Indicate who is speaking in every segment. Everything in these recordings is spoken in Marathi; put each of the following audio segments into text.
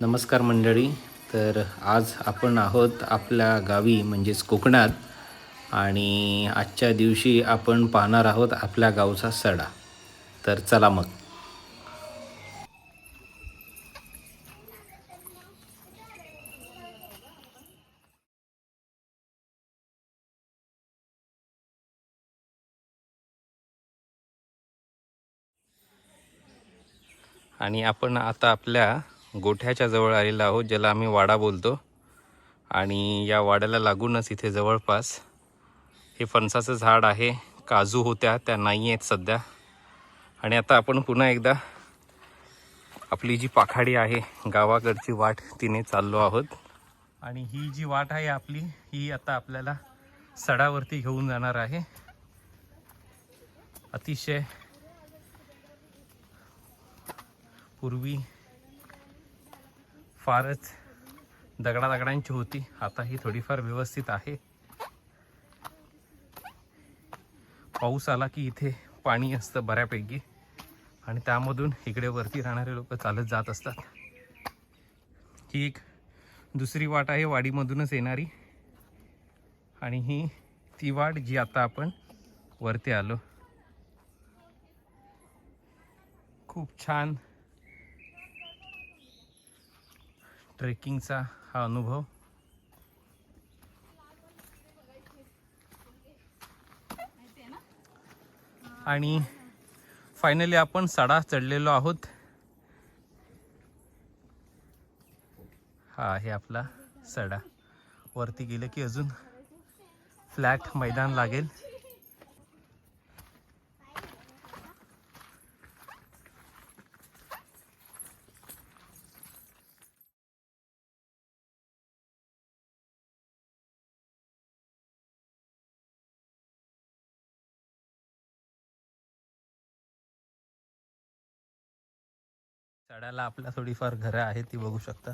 Speaker 1: नमस्कार मंडळी. तर आज आपण आहोत आपल्या गावी म्हणजेच कोकणात. आणि आजच्या दिवशी आपण पाहणार आहोत आपल्या गावचा सडा. तर चला मग. आणि आपण आता आपल्या गोठ्याच्या जवळ आलेलो आहोत ज्याला आम्ही वाडा बोलतो. आणि या वाड्याला लागूनच इथे जवळपास हे फणसाचं झाड आहे. काजू होत्या त्या नाही आहेत सध्या. आणि आता आपण पुन्हा एकदा आपली जी पाखाडी आहे गावाकडची वाट तिने चाललो आहोत. आणि ही जी वाट आहे आपली ही आता आपल्याला सडावरती घेऊन जाणार आहे. अतिशय पूर्वी फारच दगडादगडांची होती. आता ही थोडीफार व्यवस्थित आहे. पाऊस आला की इथे पाणी असतं बऱ्यापैकी. आणि त्यामधून इकडे वरती राहणारे लोक चालत जात असतात. ही एक दुसरी वाट आहे वाडीमधूनच येणारी. आणि ही ती वाट जी आता आपण वरती आलो. खूप छान ट्रेकिंगचा हा अनुभव. आणि फायनली आपण सडा चढलेलो आहोत. हा आहे आपला सडा. वरती गेलं की अजून फ्लॅट मैदान लागेल. सड्याला आपल्या थोडीफार घरं आहेत ती बघू शकता.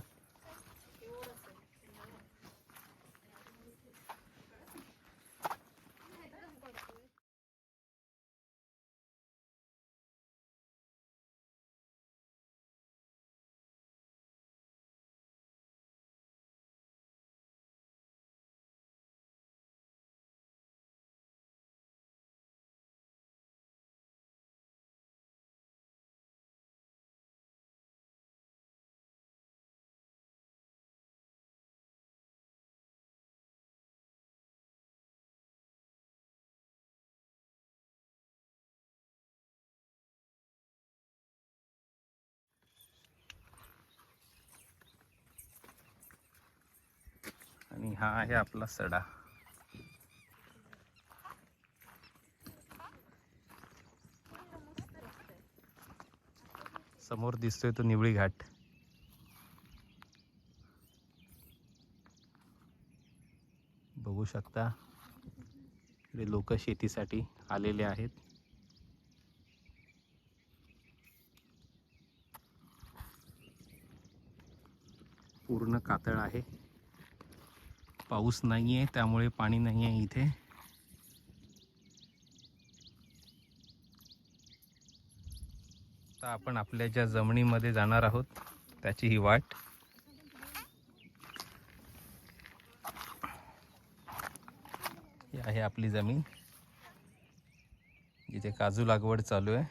Speaker 1: आणि हा आहे आपला सडा. समोर दिसतोय तो निवळी घाट. बघू शकता इकडे लोक शेतीसाठी आलेले आहेत. पूर्ण कातळ आहे. पाऊस नाही आहे त्यामुळे पाणी नाही आहे इथे. आता आपण आपल्या ज्या जमिनीमध्ये जाणार आहोत त्याची ही वाट. ही आहे आपली जमीन. जिथे काजू लागवड चालू आहे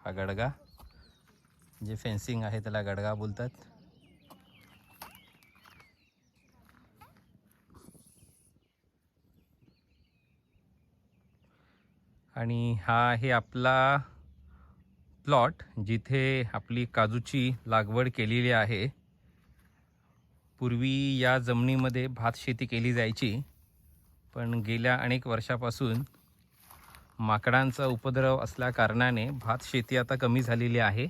Speaker 1: हा गडगा. जे फेन्सिंग आहे त्याला गडगा बोलतात. आणि हा आहे आपला प्लॉट जिथे आपली काजूची लागवड केलेली आहे. पूर्वी या जमिनीमध्ये भात शेती केली जायची पण गेल्या अनेक वर्षापासून माकडांचा उपद्रव असल्याकारणाने भात शेती आता कमी झालेली आहे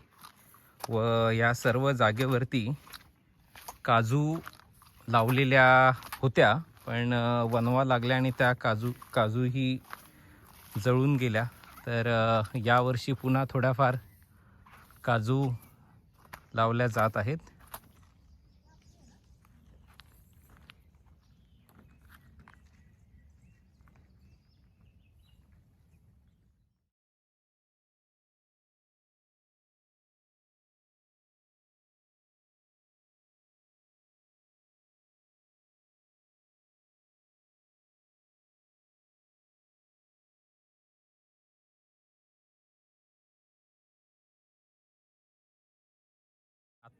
Speaker 1: व या सर्व जागेवरती काजू लावलेल्या होत्या पण वनवा लागल्या आणि त्या काजू काजूही जळून गेल्या. तर यावर्षी पुन्हा थोड्याफार काजू लावल्या जात आहेत.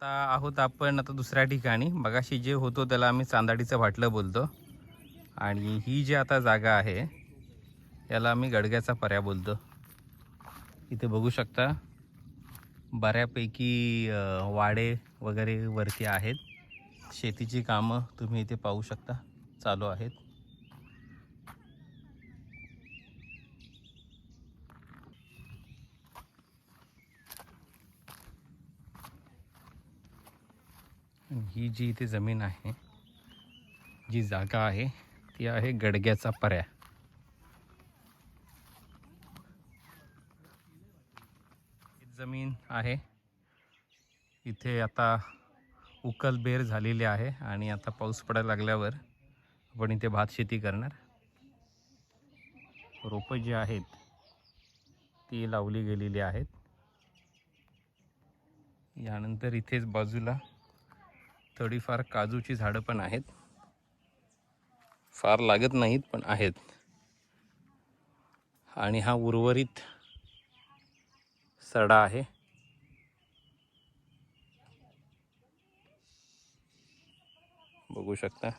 Speaker 1: आता आहोत आपण आता दुसऱ्या ठिकाणी. बघाशी जे होतो त्याला आम्ही चांदाडीचं वाटलं बोलतो. आणि ही जी आता जागा आहे याला आम्ही गडग्याचा पर्या बोलतो. इथे बघू शकता बऱ्यापैकी वाडे वगैरे वरती आहेत. शेतीची कामं तुम्ही इथे पाहू शकता चालू आहेत. ही जी इथे जमीन आहे जी जागा आहे ती आहे गडग्याचा पर्या ही जमीन आहे. इथे आता उकलबेर झालेली आहे आणि आता पाऊस पडायला लागल्यावर आपण इथे भात शेती करणार. रोपं जी आहेत ती लावली गेलेली आहेत. यानंतर इथेच बाजूला थोडीफार काजूची झाडं पण आहेत. फार लागत नाहीत पण आहेत. आणि हा उर्वरित सडा आहे. बघू शकता.